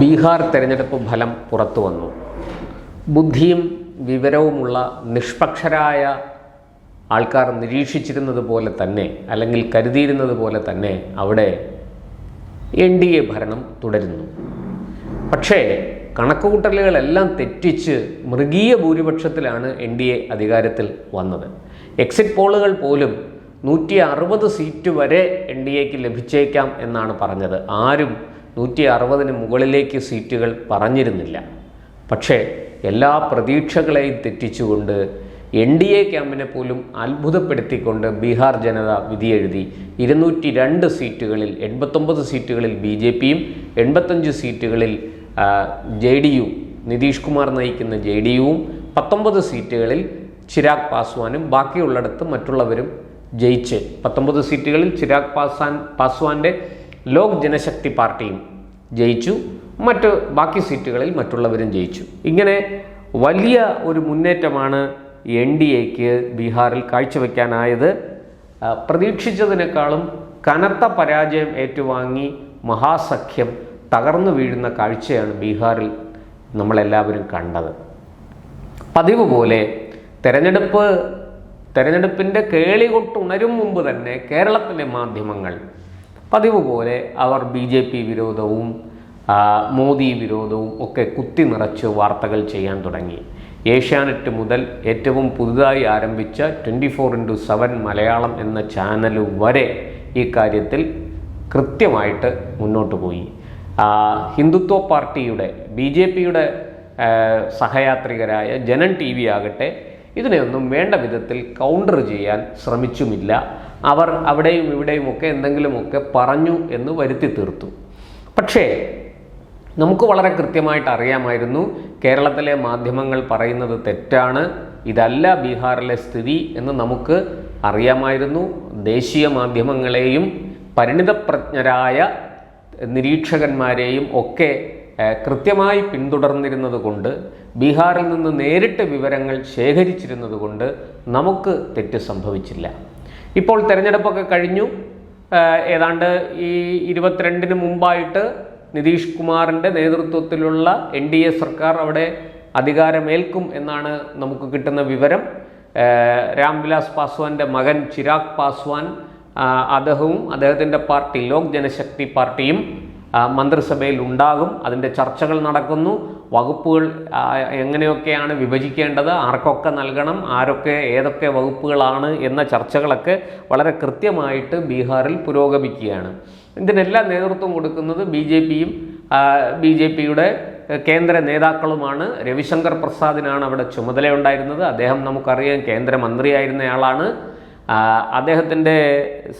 ബീഹാർ തെരഞ്ഞെടുപ്പ് ഫലം പുറത്തു വന്നു. ബുദ്ധിയും വിവരവുമുള്ള നിഷ്പക്ഷരായ ആൾക്കാർ നിരീക്ഷിച്ചിരുന്നത് പോലെ തന്നെ അല്ലെങ്കിൽ കരുതിയിരുന്നത് പോലെ തന്നെ അവിടെ എൻ ഡി എ ഭരണം തുടരുന്നു. പക്ഷേ കണക്കുകൂട്ടലുകളെല്ലാം തെറ്റിച്ച് മൃഗീയ ഭൂരിപക്ഷത്തിലാണ് എൻ ഡി എ അധികാരത്തിൽ വന്നത്. എക്സിറ്റ് പോളുകൾ പോലും നൂറ്റി അറുപത് സീറ്റ് വരെ എൻ ഡി എക്ക് ലഭിച്ചേക്കാം എന്നാണ് പറഞ്ഞത്. ആരും നൂറ്റി അറുപതിന് മുകളിലേക്ക് സീറ്റുകൾ പറഞ്ഞിരുന്നില്ല. പക്ഷേ എല്ലാ പ്രതീക്ഷകളെയും തെറ്റിച്ചുകൊണ്ട് എൻ ഡി എ ക്യാമ്പിനെ പോലും അത്ഭുതപ്പെടുത്തിക്കൊണ്ട് ബീഹാർ ജനത വിധിയെഴുതി ഇരുന്നൂറ്റി രണ്ട് സീറ്റുകളിൽ എൺപത്തൊമ്പത് സീറ്റുകളിൽ ബി ജെ പിയും എൺപത്തഞ്ച് സീറ്റുകളിൽ J D U Nitish Kumar നയിക്കുന്ന ജെ ഡി യുവും പത്തൊമ്പത് സീറ്റുകളിൽ ചിരാഗ് പാസ്വാനും ബാക്കിയുള്ളിടത്ത് മറ്റുള്ളവരും ജയിച്ച് പത്തൊമ്പത് സീറ്റുകളിൽ ചിരാഗ് പാസ്വാൻ പാസ്വാന്റെ ലോക് ജനശക്തി പാർട്ടിയും ജയിച്ചു. മറ്റ് ബാക്കി സീറ്റുകളിൽ മറ്റുള്ളവരും ജയിച്ചു. ഇങ്ങനെ വലിയ ഒരു മുന്നേറ്റമാണ് എൻ ഡി എക്ക് ബീഹാറിൽ കാഴ്ചവെക്കാനായത്. പ്രതീക്ഷിച്ചതിനേക്കാളും കനത്ത പരാജയം ഏറ്റുവാങ്ങി മഹാസഖ്യം തകർന്നു വീഴുന്ന കാഴ്ചയാണ് ബീഹാറിൽ നമ്മളെല്ലാവരും കണ്ടത്. പതിവ് പോലെ തെരഞ്ഞെടുപ്പ് തെരഞ്ഞെടുപ്പിന്റെ കേളികൊട്ടുണരും മുമ്പ് തന്നെ കേരളത്തിലെ മാധ്യമങ്ങൾ പതിവ് പോലെ അവർ ബി ജെ പി വിരോധവും മോദി വിരോധവും ഒക്കെ കുത്തി നിറച്ച് വാർത്തകൾ ചെയ്യാൻ തുടങ്ങി. ഏഷ്യാനെറ്റ് മുതൽ ഏറ്റവും പുതുതായി ആരംഭിച്ച twenty four into seven Malayalam എന്ന ചാനൽ വരെ ഈ കാര്യത്തിൽ കൃത്യമായിട്ട് മുന്നോട്ട് പോയി. ഹിന്ദുത്വ പാർട്ടിയുടെ ബി ജെ പിയുടെ സഹയാത്രികരായ ജനൻ ടി വി ആകട്ടെ ഇതിനെയൊന്നും വേണ്ട വിധത്തിൽ കൗണ്ടർ ചെയ്യാൻ ശ്രമിച്ചുമില്ല. അവർ അവിടെയും ഇവിടെയും ഒക്കെ എന്തെങ്കിലുമൊക്കെ പറഞ്ഞു എന്ന് വരുത്തി തീർത്തു. പക്ഷേ നമുക്ക് വളരെ കൃത്യമായിട്ട് അറിയാമായിരുന്നു കേരളത്തിലെ മാധ്യമങ്ങൾ പറയുന്നത് തെറ്റാണ് ഇതല്ല ബീഹാറിലെ സ്ഥിതി എന്ന് നമുക്ക് അറിയാമായിരുന്നു. ദേശീയ മാധ്യമങ്ങളെയും പരിണിതപ്രജ്ഞരായ നിരീക്ഷകന്മാരെയും ഒക്കെ കൃത്യമായി പിന്തുടർന്നിരുന്നത് കൊണ്ട് ബീഹാറിൽ നിന്ന് നേരിട്ട് വിവരങ്ങൾ ശേഖരിച്ചിരുന്നത് കൊണ്ട് നമുക്ക് തെറ്റ് സംഭവിച്ചില്ല. ഇപ്പോൾ തെരഞ്ഞെടുപ്പൊക്കെ കഴിഞ്ഞു. ഏതാണ്ട് ഈ ഇരുപത്തിരണ്ടിന് മുമ്പായിട്ട് നിതീഷ് കുമാറിന്റെ നേതൃത്വത്തിലുള്ള എൻ ഡി എ സർക്കാർ അവിടെ അധികാരമേൽക്കും എന്നാണ് നമുക്ക് കിട്ടുന്ന വിവരം. രാംവിലാസ് പാസ്വാന്റെ മകൻ ചിരാഗ് പാസ്വാൻ അദ്ദേഹവും അദ്ദേഹത്തിന്റെ പാർട്ടി ലോക് ജനശക്തി പാർട്ടിയും മന്ത്രിസഭയിൽ ഉണ്ടാകും. അതിന്റെ ചർച്ചകൾ നടക്കുന്നു. വകുപ്പുകൾ എങ്ങനെയൊക്കെയാണ് വിഭജിക്കേണ്ടത്? ആർക്കൊക്കെ നൽകണം? ആരൊക്കെ ഏതൊക്കെ വകുപ്പുകളാണ് എന്ന ചർച്ചകളൊക്കെ വളരെ കൃത്യമായിട്ട് ബീഹാറിൽ പുരോഗമിക്കുകയാണ്. ഇതിനെല്ലാം നേതൃത്വം കൊടുക്കുന്നത് ബി ജെ പിയും ബി ജെ പിയുടെ കേന്ദ്ര നേതാക്കളുമാണ്. രവിശങ്കർ പ്രസാദിനാണ് അവിടെ ചുമതലയുണ്ടായിരുന്നത്. അദ്ദേഹം നമുക്കറിയാം കേന്ദ്രമന്ത്രിയായിരുന്നയാളാണ്. അദ്ദേഹത്തിന്റെ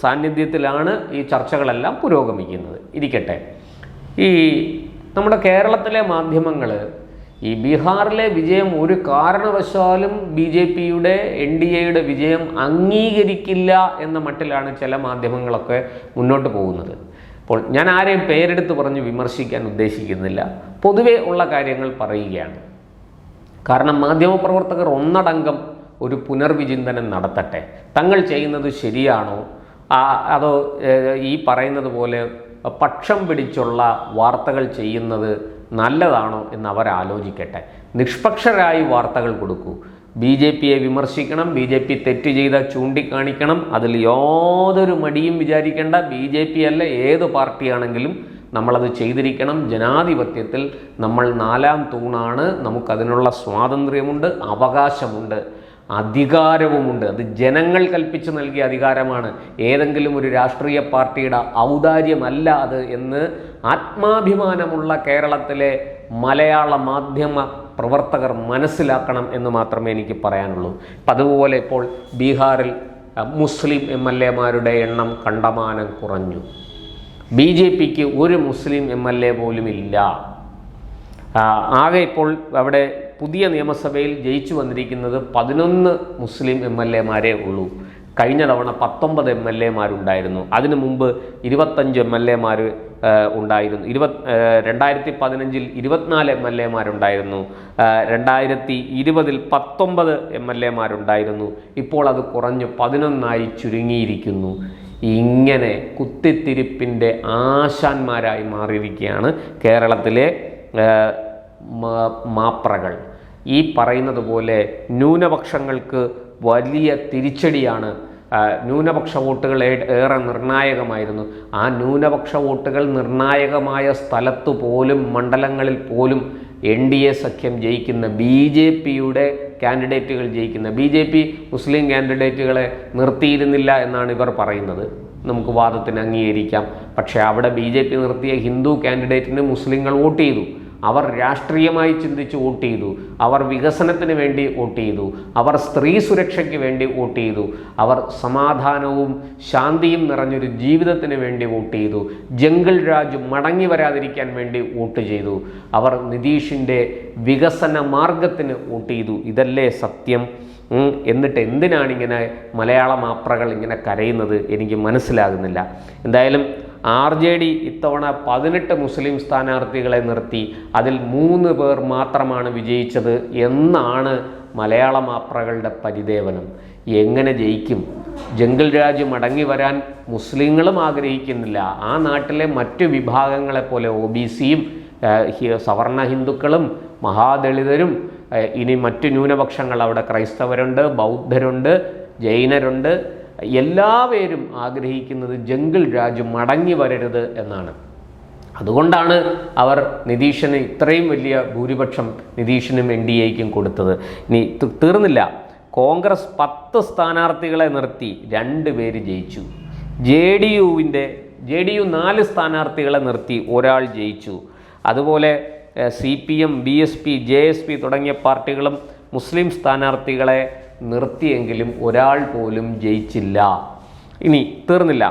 സാന്നിധ്യത്തിലാണ് ഈ ചർച്ചകളെല്ലാം പുരോഗമിക്കുന്നത്. ഇരിക്കട്ടെ. ഈ നമ്മുടെ കേരളത്തിലെ മാധ്യമങ്ങൾ ഈ ബീഹാറിലെ വിജയം ഒരു കാരണവശാലും ബി ജെ പിയുടെ എൻ ഡി എയുടെ വിജയം അംഗീകരിക്കില്ല എന്ന മട്ടിലാണ് ചില മാധ്യമങ്ങളൊക്കെ മുന്നോട്ട് പോകുന്നത്. അപ്പോൾ ഞാൻ ആരെയും പേരെടുത്ത് പറഞ്ഞ് വിമർശിക്കാൻ ഉദ്ദേശിക്കുന്നില്ല. പൊതുവെ ഉള്ള കാര്യങ്ങൾ പറയുകയാണ്. കാരണം മാധ്യമപ്രവർത്തകർ ഒന്നടങ്കം ഒരു പുനർവിചിന്തനം നടത്തട്ടെ. തങ്ങൾ ചെയ്യുന്നത് ശരിയാണോ? അതോ ഈ പറയുന്നത് പോലെ പക്ഷം പിടിച്ചുള്ള വാർത്തകൾ ചെയ്യുന്നത് നല്ലതാണോ എന്ന് അവർ ആലോചിക്കട്ടെ. നിഷ്പക്ഷരായി വാർത്തകൾ കൊടുക്കൂ. ബി ജെ പിയെ വിമർശിക്കണം ബി ജെ പി തെറ്റ് ചെയ്ത ചൂണ്ടിക്കാണിക്കണം അതിൽ യാതൊരു മടിയും വിചാരിക്കേണ്ട. ബി ജെ പി അല്ല ഏത് പാർട്ടിയാണെങ്കിലും നമ്മളത് ചെയ്തിരിക്കണം. ജനാധിപത്യത്തിൽ നമ്മൾ നാലാം തൂണാണ് നമുക്കതിനുള്ള സ്വാതന്ത്ര്യമുണ്ട് അവകാശമുണ്ട്. അധികാരവുമുണ്ട്. അത് ജനങ്ങൾ കൽപ്പിച്ചു നൽകിയ അധികാരമാണ്. ഏതെങ്കിലും ഒരു രാഷ്ട്രീയ പാർട്ടിയുടെ ഔദാര്യമല്ല അത് എന്ന് ആത്മാഭിമാനമുള്ള കേരളത്തിലെ മലയാള മാധ്യമ പ്രവർത്തകർ മനസ്സിലാക്കണം എന്ന് മാത്രമേ എനിക്ക് പറയാനുള്ളൂ. അപ്പം അതുപോലെ ഇപ്പോൾ ബീഹാറിൽ മുസ്ലിം എം എൽ എമാരുടെ എണ്ണം കണ്ടമാനം കുറഞ്ഞു. ബി ജെ പിക്ക് ഒരു മുസ്ലിം എം എൽ എ പോലും ഇല്ല ആകെ ഇപ്പോൾ അവിടെ പുതിയ നിയമസഭയിൽ ജയിച്ചു വന്നിരിക്കുന്നത് പതിനൊന്ന് മുസ്ലിം എം എൽ എമാരേ ഉള്ളൂ. കഴിഞ്ഞ തവണ പത്തൊമ്പത് എം എൽ എമാരുണ്ടായിരുന്നു അതിനു മുമ്പ് ഇരുപത്തഞ്ച് എം എൽ എമാർ ഉണ്ടായിരുന്നു. ഇരുപത് രണ്ടായിരത്തി പതിനഞ്ചിൽ ഇരുപത്തിനാല് എം എൽ എമാരുണ്ടായിരുന്നു രണ്ടായിരത്തി ഇരുപതിൽ പത്തൊമ്പത് എം എൽ എമാരുണ്ടായിരുന്നു ഇപ്പോൾ അത് കുറഞ്ഞ് പതിനൊന്നായി ചുരുങ്ങിയിരിക്കുന്നു. ഇങ്ങനെ കുത്തിത്തിരിപ്പിന്റെ ആശാന്മാരായി മാറിയിരിക്കുകയാണ് കേരളത്തിലെ മാപ്രകൾ. ഈ പറയുന്നത് പോലെ ന്യൂനപക്ഷങ്ങൾക്ക് വലിയ തിരിച്ചടിയാണ് ന്യൂനപക്ഷ വോട്ടുകൾ ഏറെ നിർണായകമായിരുന്നു. ആ ന്യൂനപക്ഷ വോട്ടുകൾ നിർണായകമായ സ്ഥലത്തു പോലും മണ്ഡലങ്ങളിൽ പോലും എൻ ഡി എ സഖ്യം ജയിക്കുന്ന ബി ജെ പിയുടെ കാൻഡിഡേറ്റുകൾ ജയിക്കുന്ന ബി ജെ പി മുസ്ലിം കാൻഡിഡേറ്റുകളെ നിർത്തിയിരുന്നില്ല എന്നാണ് ഇവർ പറയുന്നത്. നമുക്ക് വാദത്തിന് അംഗീകരിക്കാം. പക്ഷേ അവിടെ ബി ജെ പി നിർത്തിയ ഹിന്ദു കാൻഡിഡേറ്റിന് മുസ്ലിങ്ങൾ വോട്ട് ചെയ്തു. അവർ രാഷ്ട്രീയമായി ചിന്തിച്ച് വോട്ട് ചെയ്തു. അവർ വികസനത്തിന് വേണ്ടി വോട്ട് ചെയ്തു. അവർ സ്ത്രീ സുരക്ഷയ്ക്ക് വേണ്ടി വോട്ട് ചെയ്തു. അവർ സമാധാനവും ശാന്തിയും നിറഞ്ഞൊരു ജീവിതത്തിന് വേണ്ടി വോട്ട് ചെയ്തു. ജംഗിൾ രാജ് മടങ്ങി വരാതിരിക്കാൻ വേണ്ടി വോട്ട് ചെയ്തു. അവർ നിതീഷിന്റെ വികസന മാർഗത്തിന് വോട്ട് ചെയ്തു. ഇതല്ലേ സത്യം? എന്നിട്ട് എന്തിനാണ് ഇങ്ങനെ മലയാള മാപ്രകൾ ഇങ്ങനെ കരയുന്നത്? എനിക്ക് മനസ്സിലാകുന്നില്ല. എന്തായാലും ആർ ജെ ഡി ഇത്തവണ പതിനെട്ട് മുസ്ലിം സ്ഥാനാർത്ഥികളെ നിർത്തി. അതിൽ മൂന്ന് പേർ മാത്രമാണ് വിജയിച്ചത് എന്നാണ് മലയാള മാപ്രകളുടെ പരിദേവനം. എങ്ങനെ ജയിക്കും? ജംഗിൾ രാജ് മടങ്ങി വരാൻ മുസ്ലിങ്ങളും ആഗ്രഹിക്കുന്നില്ല. ആ നാട്ടിലെ മറ്റു വിഭാഗങ്ങളെ പോലെ ഒ ബി സിയും സവർണ ഹിന്ദുക്കളും മഹാദളിതരും ഇനി മറ്റു ന്യൂനപക്ഷങ്ങൾ അവിടെ ക്രൈസ്തവരുണ്ട് ബൗദ്ധരുണ്ട് ജൈനരുണ്ട് എല്ലാവരും ആഗ്രഹിക്കുന്നത് ജംഗിൾ രാജ് മടങ്ങി വരരുത് എന്നാണ്. അതുകൊണ്ടാണ് അവർ നിതീഷിന് ഇത്രയും വലിയ ഭൂരിപക്ഷം നിതീഷിനും എൻ ഡി എക്കും കൊടുത്തത്. ഇനി തീർന്നില്ല. കോൺഗ്രസ് പത്ത് സ്ഥാനാർത്ഥികളെ നിർത്തി രണ്ട് പേര് ജയിച്ചു. ജെ ഡി യുവിന്റെ ജെ ഡി യു നാല് സ്ഥാനാർത്ഥികളെ നിർത്തി ഒരാൾ ജയിച്ചു. അതുപോലെ C P M B S P J S P തുടങ്ങിയ പാർട്ടികളും മുസ്ലിം സ്ഥാനാർത്ഥികളെ നിർത്തിയെങ്കിലും ഒരാൾ പോലും ജയിച്ചില്ല. ഇനി തീർന്നില്ല.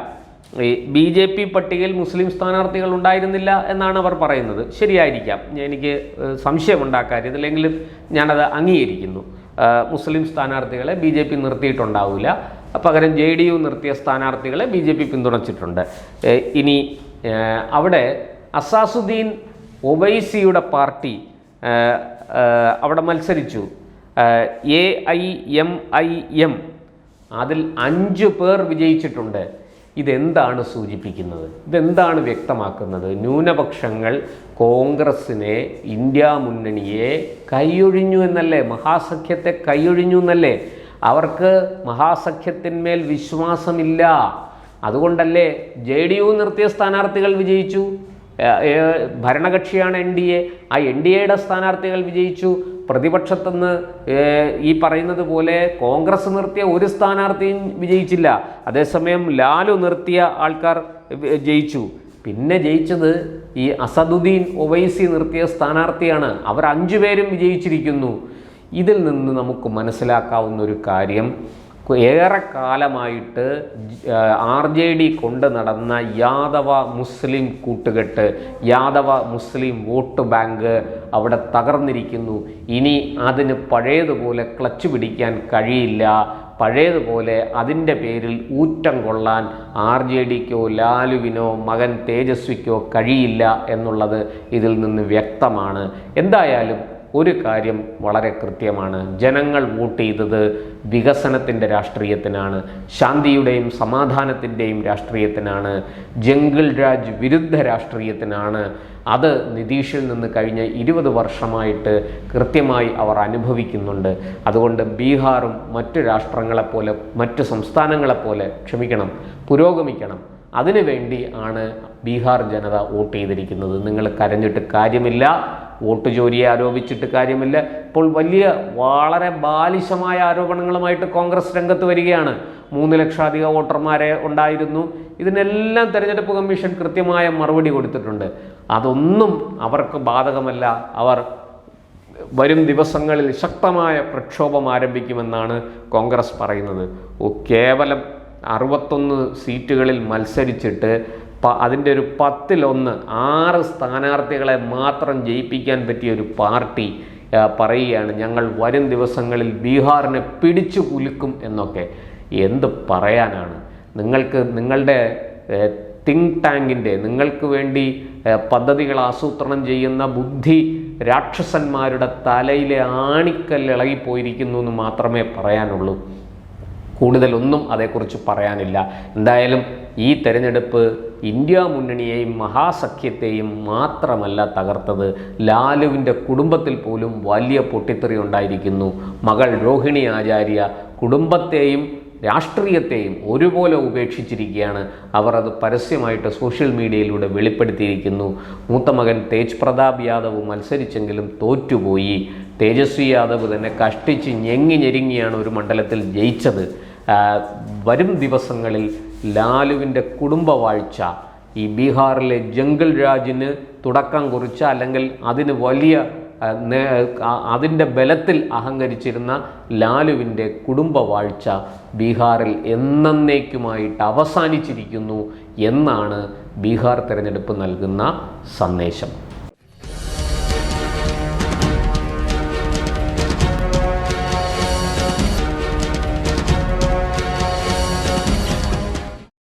ഈ ബി ജെ പി പട്ടികയിൽ മുസ്ലിം സ്ഥാനാർത്ഥികൾ ഉണ്ടായിരുന്നില്ല എന്നാണ് അവർ പറയുന്നത്. ശരിയായിരിക്കാം. എനിക്ക് ഏഹ്, സംശയമുണ്ടാക്കാര്യത്തില്ലെങ്കിലും ഞാനത് അംഗീകരിക്കുന്നു. മുസ്ലിം സ്ഥാനാർത്ഥികളെ ബി ജെ പി നിർത്തിയിട്ടുണ്ടാവില്ല പകരം ജെ ഡി യു നിർത്തിയ സ്ഥാനാർത്ഥികളെ ബി ജെ പി പിന്തുണച്ചിട്ടുണ്ട്. ഇനി അവിടെ അസാസുദ്ദീൻ ഒവൈസിയുടെ പാർട്ടി അവിടെ മത്സരിച്ചു. A I M I M. അതിൽ അഞ്ച് പേർ വിജയിച്ചിട്ടുണ്ട്. ഇതെന്താണ് സൂചിപ്പിക്കുന്നത്? ഇതെന്താണ് വ്യക്തമാക്കുന്നത്? ന്യൂനപക്ഷങ്ങൾ കോൺഗ്രസിനെ ഇന്ത്യ മുന്നണിയെ കൈയൊഴിഞ്ഞു എന്നല്ലേ? മഹാസഖ്യത്തെ കൈയൊഴിഞ്ഞു എന്നല്ലേ? അവർക്ക് മഹാസഖ്യത്തിന്മേൽ വിശ്വാസമില്ല. അതുകൊണ്ടല്ലേ ജെ ഡി യു നിർത്തിയ സ്ഥാനാർത്ഥികൾ വിജയിച്ചു? ഭരണകക്ഷിയാണ് എൻ ഡി എ. ആ എൻ ഡി എയുടെ സ്ഥാനാർത്ഥികൾ വിജയിച്ചു. പ്രതിപക്ഷത്തുനിന്ന് ഈ പറയുന്നത് പോലെ കോൺഗ്രസ് നിർത്തിയ ഒരു സ്ഥാനാർത്ഥിയും വിജയിച്ചില്ല. അതേസമയം ലാലു നിർത്തിയ ആൾക്കാർ ജയിച്ചു. പിന്നെ ജയിച്ചത് ഈ അസദുദ്ദീൻ ഒവൈസി നിർത്തിയ സ്ഥാനാർത്ഥിയാണ്. അവർ അഞ്ചു പേരും വിജയിച്ചിരിക്കുന്നു. ഇതിൽ നിന്ന് നമുക്ക് മനസ്സിലാക്കാവുന്ന ഒരു കാര്യം ഏറെ കാലമായിട്ട് ആർ ജെ ഡി കൊണ്ട് നടന്ന യാദവ മുസ്ലിം കൂട്ടുകെട്ട് യാദവ മുസ്ലിം വോട്ട് ബാങ്ക് അവിടെ തകർന്നിരിക്കുന്നു. ഇനി അതിന് പഴയതുപോലെ ക്ലച്ച് പിടിക്കാൻ കഴിയില്ല. പഴയതുപോലെ അതിന്റെ പേരിൽ ഊറ്റം കൊള്ളാൻ ആർ ജെ ഡിക്കോ ലാലുവിനോ മകൻ തേജസ്വിക്കോ കഴിയില്ല എന്നുള്ളത് ഇതിൽ നിന്ന് വ്യക്തമാണ്. എന്തായാലും ഒരു കാര്യം വളരെ കൃത്യമാണ്. ജനങ്ങൾ വോട്ട് ചെയ്തത് വികസനത്തിന്റെ രാഷ്ട്രീയത്തിനാണ് ശാന്തിയുടെയും സമാധാനത്തിന്റെയും രാഷ്ട്രീയത്തിനാണ് ജംഗിൾ രാജ് വിരുദ്ധ രാഷ്ട്രീയത്തിനാണ്. അത് നിതീഷിൽ നിന്ന് കഴിഞ്ഞ ഇരുപത് വർഷമായിട്ട് കൃത്യമായി അവർ അനുഭവിക്കുന്നുണ്ട്. അതുകൊണ്ട് ബീഹാറും മറ്റു രാഷ്ട്രങ്ങളെപ്പോലെ മറ്റു സംസ്ഥാനങ്ങളെപ്പോലെ ക്ഷമിക്കണം പുരോഗമിക്കണം. അതിനുവേണ്ടി ആണ് ബീഹാർ ജനത വോട്ട് ചെയ്തിരിക്കുന്നത്. നിങ്ങൾ കരഞ്ഞിട്ട് കാര്യമില്ല. വോട്ട് ചോരിയെ ആരോപിച്ചിട്ട് കാര്യമില്ല. ഇപ്പോൾ വലിയ വളരെ ബാലിശമായ ആരോപണങ്ങളുമായിട്ട് കോൺഗ്രസ് രംഗത്ത് വരികയാണ്. മൂന്ന് ലക്ഷാധിക വോട്ടർമാരെ ഉണ്ടായിരുന്നു. ഇതിനെല്ലാം തെരഞ്ഞെടുപ്പ് കമ്മീഷൻ കൃത്യമായ മറുപടി കൊടുത്തിട്ടുണ്ട്. അതൊന്നും അവർക്ക് ബാധകമല്ല. അവർ വരും ദിവസങ്ങളിൽ ശക്തമായ പ്രക്ഷോഭം ആരംഭിക്കുമെന്നാണ് കോൺഗ്രസ് പറയുന്നത്. കേവലം അറുപത്തൊന്ന് സീറ്റുകളിൽ മത്സരിച്ചിട്ട് അതിന്റെ ഒരു പത്തിലൊന്ന് ആറ് സ്ഥാനാർത്ഥികളെ മാത്രം ജയിപ്പിക്കാൻ പറ്റിയ ഒരു പാർട്ടി പറയുകയാണ് ഞങ്ങൾ വരും ദിവസങ്ങളിൽ ബീഹാറിനെ പിടിച്ചു കുലുക്കും എന്നൊക്കെ. എന്ത് പറയാനാണ്? നിങ്ങൾക്ക് നിങ്ങളുടെ തിങ്ക് ടാങ്കിന്റെ നിങ്ങൾക്ക് വേണ്ടി പദ്ധതികൾ ആസൂത്രണം ചെയ്യുന്ന ബുദ്ധി രാക്ഷസന്മാരുടെ തലയിലെ ആണിക്കല്ലിളകിപ്പോയിരിക്കുന്നു എന്ന് മാത്രമേ പറയാനുള്ളൂ. കൂടുതലൊന്നും അതേക്കുറിച്ച് പറയാനില്ല. എന്തായാലും ഈ തെരഞ്ഞെടുപ്പ് ഇന്ത്യ മുന്നണിയെയും മഹാസഖ്യത്തെയും മാത്രമല്ല തകർത്തത്. ലാലുവിന്റെ കുടുംബത്തിൽ പോലും വലിയ പൊട്ടിത്തെറി ഉണ്ടായിരിക്കുന്നു. മകൾ രോഹിണി ആചാര്യ കുടുംബത്തെയും രാഷ്ട്രീയത്തെയും ഒരുപോലെ ഉപേക്ഷിച്ചിരിക്കുകയാണ്. അവർ അത് പരസ്യമായിട്ട് സോഷ്യൽ മീഡിയയിലൂടെ വെളിപ്പെടുത്തിയിരിക്കുന്നു. മൂത്ത മകൻ തേജ് പ്രതാപ് യാദവ് മത്സരിച്ചെങ്കിലും തോറ്റുപോയി. തേജസ്വി യാദവ് തന്നെ കഷ്ടിച്ച് ഞെങ്ങി ഞെരുങ്ങിയാണ് ഒരു മണ്ഡലത്തിൽ ജയിച്ചത്. വരും ദിവസങ്ങളിൽ ലാലുവിന്റെ കുടുംബവാഴ്ച ഈ ബീഹാറിലെ ജംഗിൾ രാജിന് തുടക്കം കുറിച്ച അല്ലെങ്കിൽ അതിന് വലിയ അതിന്റെ ബലത്തിൽ അഹങ്കരിച്ചിരുന്ന ലാലുവിന്റെ കുടുംബവാഴ്ച ബീഹാറിൽ എന്നേക്കുമായിട്ട് അവസാനിച്ചിരിക്കുന്നു എന്നാണ് ബീഹാർ തിരഞ്ഞെടുപ്പ് നൽകുന്ന സന്ദേശം.